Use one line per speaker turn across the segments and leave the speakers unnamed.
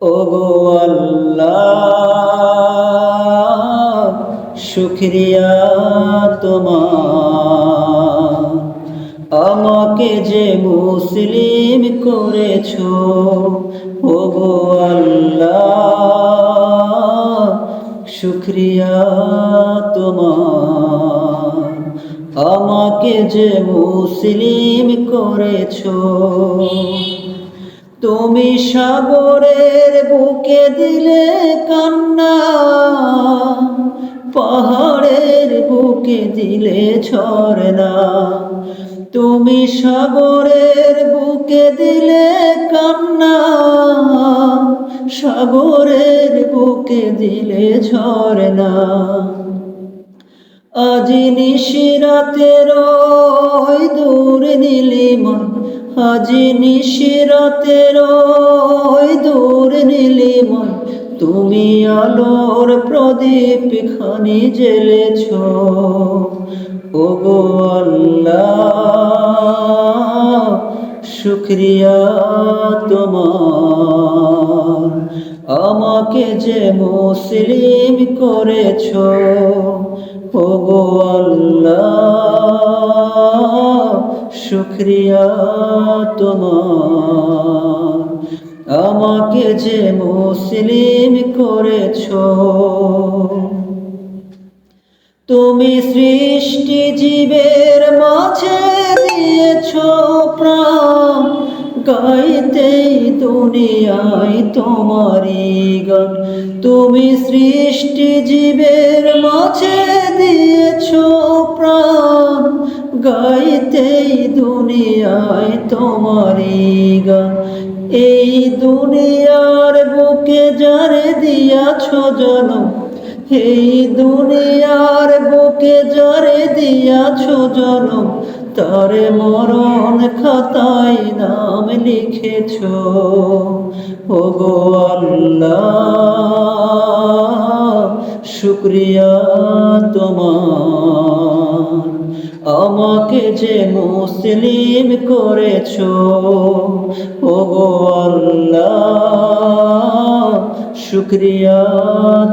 ওগো আল্লাহ, শুক্রিয়া তোমার। আমাকে যে মুসলিম করেছ, ওগো আল্লাহ, শুক্রিয়া তোমার। আমাকে যে মুসলিম করেছ তুমি সাগরের বুকে দিলে কান্না, পাহাড়ের বুকে দিলে ঝরনা তুমি সাগরের বুকে দিলে কান্না, সাগরের বুকে দিলে ঝরনা আজি নিশিরাতের দূর নীলিমা আজি নিশিরাতের দূর নীলিমা তুমি আলোর প্রদীপ খানি জেলেছ ওগো আল্লাহ। শুক্রিয়া তোমার। আমাকে যে মুসলিম করেছ ওগো আল্লাহ শুক্রিয়া তোমার। আমাকে যে মুসলিম করেছ তুমি সৃষ্টি জীবের মাঝে দিয়েছ প্রাণ। গাইতেই দুনিয়ায় তোমারি গান। তুমি সৃষ্টি জীবের মাঝে দিয়েছ প্রাণ। গাইতেই দুনিয়ায় তোমারি গান। এই দুনিয়ার বুকে যারে দিয়াছ জনম এই দুনিয়ার বুকে জরে দিয়াছ জনম, তারে মরণ খাতায় নাম লিখেছ। ওগো আল্লাহ, শুক্রিয়া তোমার আমাকে যে মুসলিম করেছ? ওগো আল্লাহ, শুক্রিয়া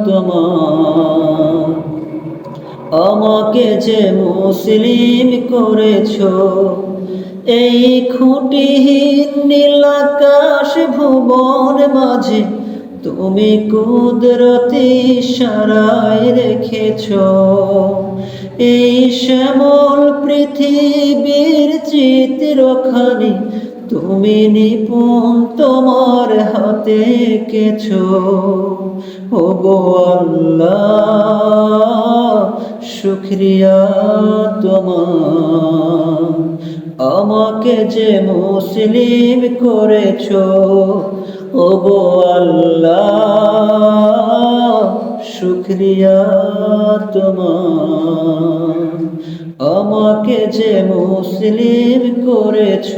তোমার। আমাকে যে মুসলিম করেছ, এই খুঁটিহীন নীলাকাশ ভুবন মাঝে তুমি কুদরতি সারায় রেখেছ। এই শ্যামল পৃথিবীর চিত্রখানি তুমি নিপুণ তোমার হাতে কেছ ওগো আল্লাহ, শুক্রিয়া তোমার। আমাকে যে মুসলিম করেছ ওগো আল্লাহ শুক্রিয়া তোমার। আমাকে যে মুসলিম করেছ